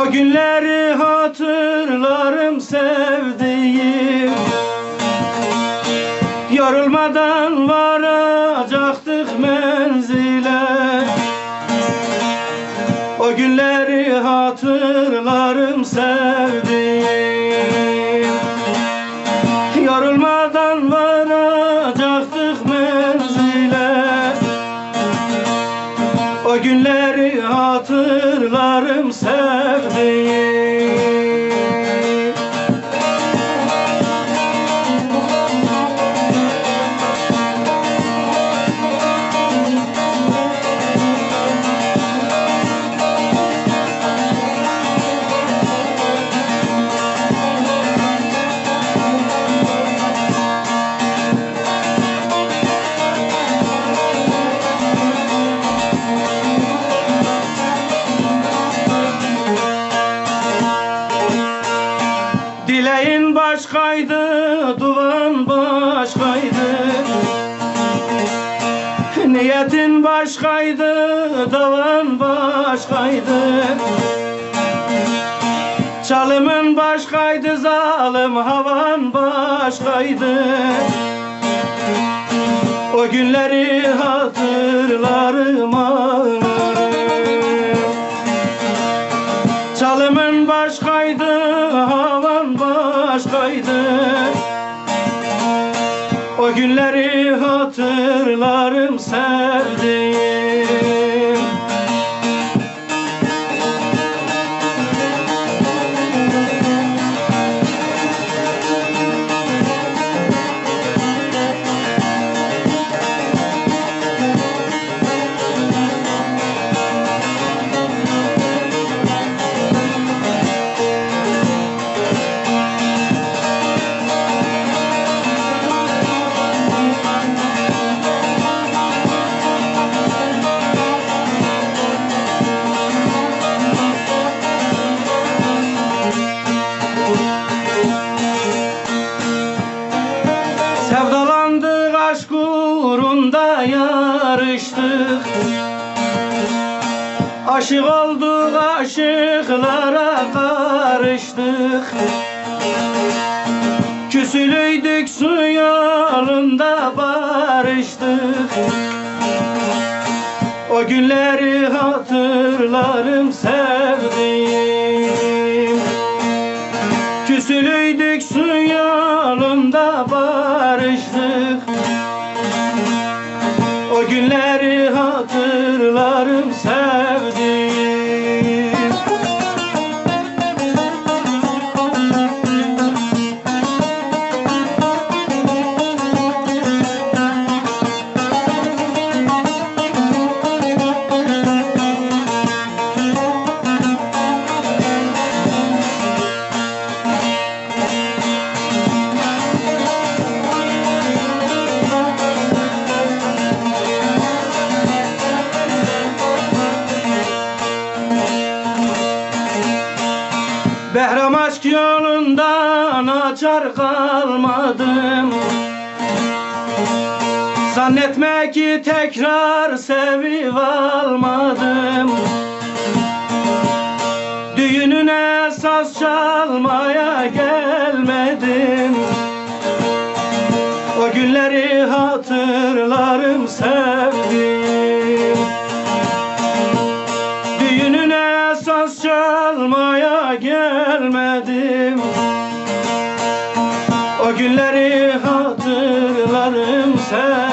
O günleri hatırlarım sevdiğim. Yorulmadan varacaktık menzile. O günleri hatırlarım sevdiğim O günleri hatırlarım sevdiğim Dileğin başkaydı, duvan başkaydı. Niyetin başkaydı, davan başkaydı. Çalımın başkaydı, zalim havan başkaydı. O günleri hatırlarım ağlarım Çalımın başkaydı, havan başkaydı. O günleri hatırlarım sevdiğim Aşık. Olduk aşıklara karıştık. Küsülüydük su yolunda barıştık. O günleri hatırlarım sevdiğim. Küsülüydük su yolunda barıştık. O günleri Behram aşk yolundan açar kalmadım. Zannetme ki tekrar sevip almadım. Düğününe saz çalmaya gelmedim. O günleri hatırlarım sevdim. Düğününe saz çalmaya gelmedim O günleri hatırlarım sen